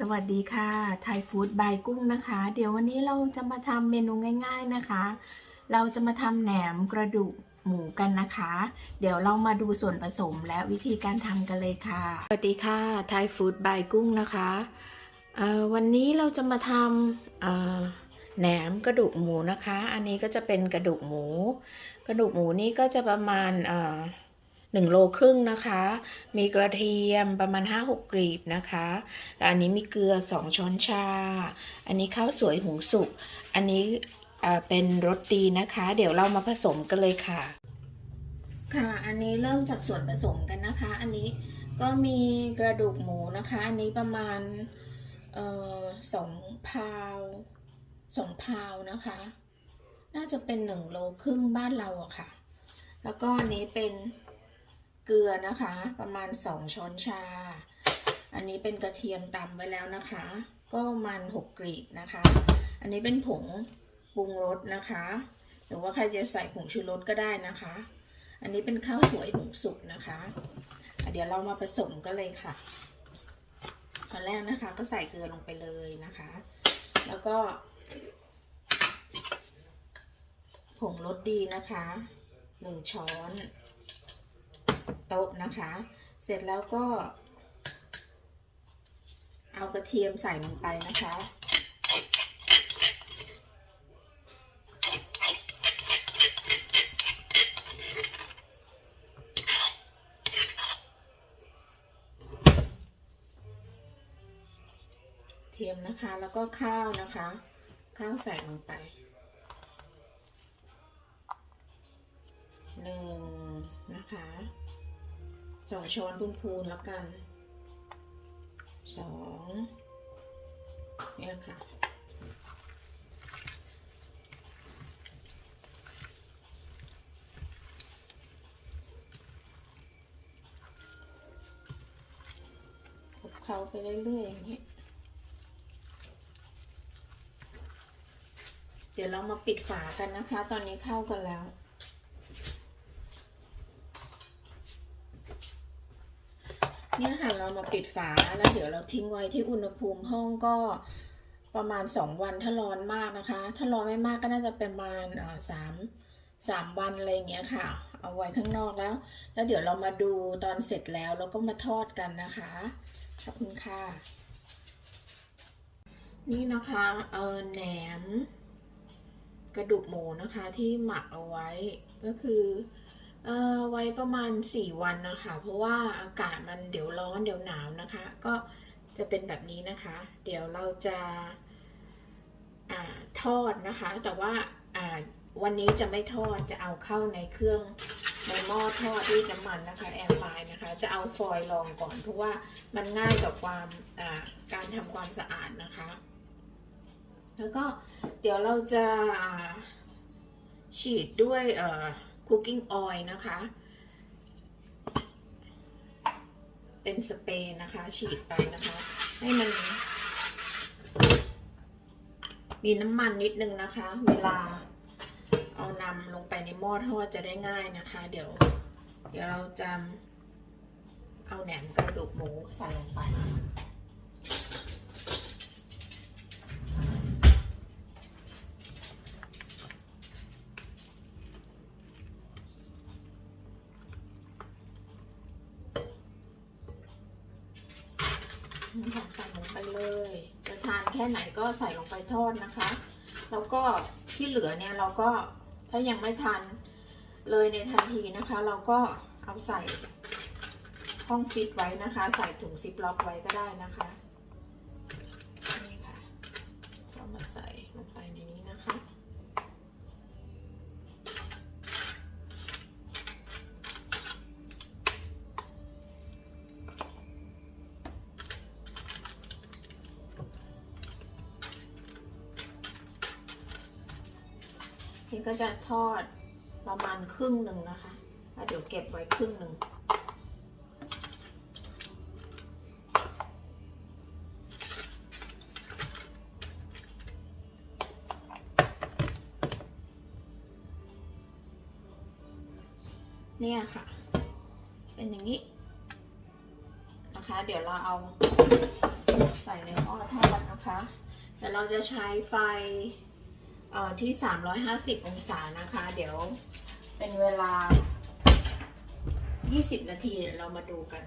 สวัสดีค่ะไทยฟู้ดบายกุ้งนะคะ เดี๋ยววันนี้เราจะมาทำเมนูง่าย ๆนะคะ เราจะมาทำแหนมกระดูกหมูกันนะคะ เดี๋ยวเรามาดูส่วนผสมและวิธีการทำกันเลยค่ะ สวัสดีค่ะไทยฟู้ดบายกุ้งนะคะวันนี้เราจะมาทำแหนมกระดูกหมูนะคะ อันนี้ก็จะเป็นกระดูกหมู กระดูกหมูนี่ก็จะประมาณ เอ่อหนึ่งโลครึ่งนะคะ มีกระเทียมประมาณ 5-6กลีบนะคะอันนี้มีเกลือ 2 ช้อนชา อันนี้ข้าวสวยหุงสุก อันนี้เป็นรสดีนะคะ เดี๋ยวเรามาผสมกันเลยค่ะ ค่ะ อันนี้เริ่มจากส่วนผสมกันนะคะ อันนี้ก็มีกระดูกหมูนะคะ อันนี้ประมาณออสองพาวสองพาวนะคะ น่าจะเป็นหนึ่งโลครึ่งบ้านเราอะค่ะ แล้วก็อันนี้เป็น เกลือนะคะ ประมาณสองช้อนชา อันนี้เป็นกระเทียมตำไว้แล้วนะคะ ก็ประมาณหกกลีบนะคะ อันนี้เป็นผงปรุงรสนะคะ หรือว่าใครจะใส่ผงชูรสก็ได้นะคะ อันนี้เป็นข้าวสวยหุงสุกนะคะะเดี๋ยวเรามาผสมกันเลยค่ะ ตอนแรกนะคะก็ใส่เกลือลงไปเลยนะคะ แล้วก็ ผงรสดีนะคะหนึ่งช้อน โต๊ะนะคะ เสร็จแล้วก็ เอากระเทียมใส่ลงไปนะคะ เทียมนะคะแล้วก็ข้าวนะคะ ข้าวใส่ลงไปหนึ่งนะคะ สองช้อนพูนๆแล้วกันสองเนี่ยค่ะคลุกเคล้าไปเรื่อยๆอย่างนี้ เดี๋ยวเรามาปิดฝากันนะคะ ตอนนี้เข้ากันแล้ว เนี่ยค่ะเรามาปิดฝาแล้วเดี๋ยวเราทิ้งไว้ที่อุณหภูมิห้องก็ประมาณสองวันถ้าร้อนมากนะคะ ถ้าร้อนไม่มากก็น่าจะประมาณสามสามวันอะไรเงี้ยค่ะ เอาไว้ข้างนอกแล้ว แล้วเดี๋ยวเรามาดูตอนเสร็จแล้วแล้วก็มาทอดกันนะคะขอบคุณค่ะ นี่นะคะเอาแหนม กระดูกหมูนะคะที่หมักเอาไว้ก็คือ ไว้ประมาณ 4 วันนะคะ เพราะว่าอากาศมันเดี๋ยวร้อนเดี๋ยวหนาวนะคะ ก็จะเป็นแบบนี้นะคะ เดี๋ยวเราจะอทอดนะคะ แต่ว่าวันนี้จะไม่ทอดจะเอาเข้าในเครื่องในหม้อทอดด้วยน้ำมันนะคะแอร์ไฟนะคะ จะเอาฟอยล์รองก่อนเพราะว่ามันง่ายกับความการทำความสะอาดนะคะ แล้วก็เดี๋ยวเราจะฉีดด้วย เอ่อ cooking oil นะคะ เป็นสเปรย์นะคะ ฉีดไปนะคะ ให้มัน มีน้ำมันนิดนึงนะคะ เวลาเอานำลงไปในหม้อทอดจะได้ง่ายนะคะ เดี๋ยว เดี๋ยวเราจะเอาแหนมกระดูกหมูใส่ลงไป ใส่ลงไปเลยจะทานแค่ไหนก็ใส่ลงไปทอดนะคะ แล้วก็ที่เหลือเนี่ยเราก็ถ้ายังไม่ทานเลยในทันทีนะคะ เราก็เอาใส่ห้องฟิตไว้นะคะ ใส่ถุงซิปล็อกไว้ก็ได้นะคะนี่ค่ะเรามาใส่ นี่ก็จะทอดประมาณครึ่งหนึ่งนะคะแล้วเดี๋ยวเก็บไว้ครึ่งหนึ่งเนี่ยค่ะ เป็นอย่างนี้นะคะ เดี๋ยวเราเอาใส่ในหม้อทอดนะคะ แต่เราจะใช้ไฟ ที่ 350 องศานะคะ เดี๋ยวเป็นเวลา 20 นาทีเดี๋ยวเรามาดูกัน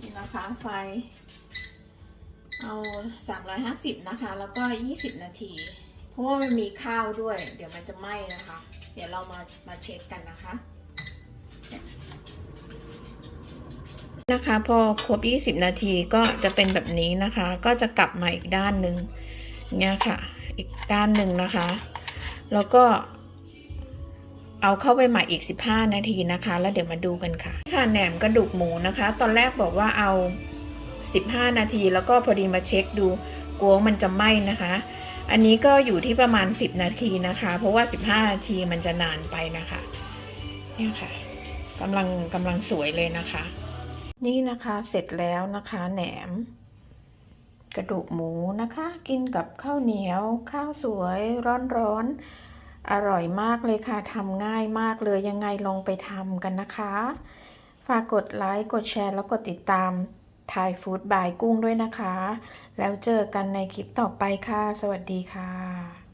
นี่นะคะไฟ เอา 350 นะคะ แล้วก็ 20 นาที เพราะว่ามันมีข้าวด้วย เดี๋ยวมันจะไหม้นะคะ เดี๋ยวเรามามาเช็คกันนะคะ นะคะ พอครบ 20 นาทีก็จะเป็นแบบนี้นะคะ ก็จะกลับมาอีกด้านหนึ่งเนี่ยค่ะ อีกด้านหนึ่งนะคะ แล้วก็เอาเข้าไปใหม่อีก 15 นาทีนะคะ แล้วเดี๋ยวมาดูกันค่ะ ค่ะแหนมกระดูกหมูนะคะ ตอนแรกบอกว่าเอา 15 นาที แล้วก็พอดีมาเช็คดูกลัวมันจะไหม้นะคะ อันนี้ก็อยู่ที่ประมาณ 10 นาทีนะคะ เพราะว่า 15 นาทีมันจะนานไปนะคะ เนี่ยค่ะกำลังกำลังสวยเลยนะคะ นี่นะคะเสร็จแล้วนะคะแหนม กระดูกหมูนะคะ กินกับข้าวเหนียว ข้าวสวยร้อนๆอร่อยมากเลยค่ะทำง่ายมากเลยยังไงลองไปทำกันนะคะ ฝากกดไลค์กดแชร์แล้วกดติดตามไทยฟู้ดบายกุ้งด้วยนะคะ แล้วเจอกันในคลิปต่อไปค่ะ สวัสดีค่ะ